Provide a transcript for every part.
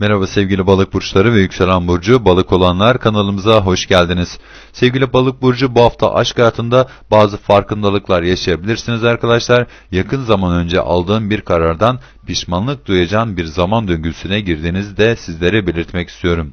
Merhaba sevgili balık burçları ve yükselen burcu balık olanlar kanalımıza hoş geldiniz. Sevgili balık burcu bu hafta aşk hayatında bazı farkındalıklar yaşayabilirsiniz arkadaşlar. Yakın zaman önce aldığım bir karardan pişmanlık duyacağın bir zaman döngüsüne girdiğinizi de sizlere belirtmek istiyorum.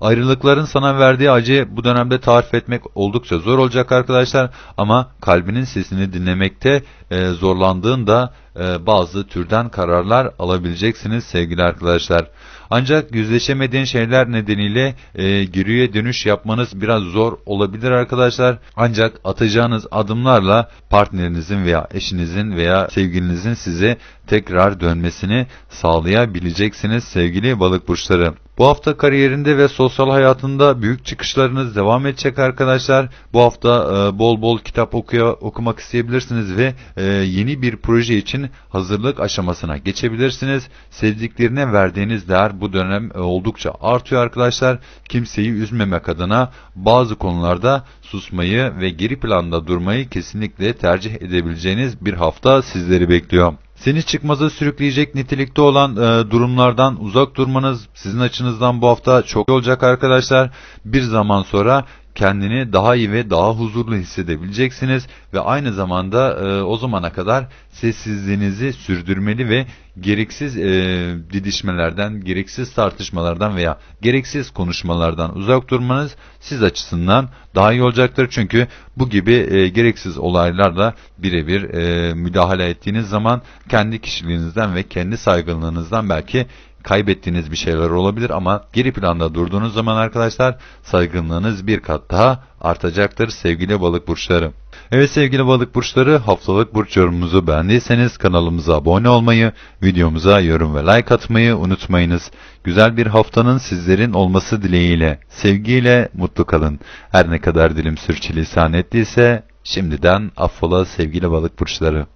Ayrılıkların sana verdiği acı bu dönemde tarif etmek oldukça zor olacak arkadaşlar ama kalbinin sesini dinlemekte e, zorlandığında e, bazı türden kararlar alabileceksiniz sevgili arkadaşlar. Ancak yüzleşemediğin şeyler nedeniyle e, geriye dönüş yapmanız biraz zor olabilir arkadaşlar. Ancak atacağınız adımlarla partnerinizin veya eşinizin veya sevgilinizin size tekrar dönmesini sağlayabileceksiniz sevgili balık burçları. Bu hafta kariyerinde ve sosyal hayatında büyük çıkışlarınız devam edecek arkadaşlar. Bu hafta e, bol bol kitap okuya, okumak isteyebilirsiniz ve e, yeni bir proje için hazırlık aşamasına geçebilirsiniz. Sevdiklerine verdiğiniz değer bu dönem e, oldukça artıyor arkadaşlar. Kimseyi üzmemek adına bazı konularda susmayı ve geri planda durmayı kesinlikle tercih edebileceğiniz bir hafta sizleri bekliyor. Seni çıkmaza sürükleyecek nitelikte olan e, durumlardan uzak durmanız sizin açınızdan bu hafta çok iyi olacak arkadaşlar. Bir zaman sonra kendini daha iyi ve daha huzurlu hissedebileceksiniz ve aynı zamanda e, o zamana kadar sessizliğinizi sürdürmeli ve gereksiz e, didişmelerden, gereksiz tartışmalardan veya gereksiz konuşmalardan uzak durmanız siz açısından daha iyi olacaktır. Çünkü bu gibi e, gereksiz olaylarla birebir e, müdahale ettiğiniz zaman kendi kişiliğinizden ve kendi saygınlığınızdan belki kaybettiğiniz bir şeyler olabilir ama geri planda durduğunuz zaman arkadaşlar saygınlığınız bir kat daha artacaktır sevgili balık burçları. Evet sevgili balık burçları haftalık burç yorumumuzu beğendiyseniz kanalımıza abone olmayı, videomuza yorum ve like atmayı unutmayınız. Güzel bir haftanın sizlerin olması dileğiyle, sevgiyle mutlu kalın. Her ne kadar dilim sürçülisan ettiyse şimdiden affola sevgili balık burçları.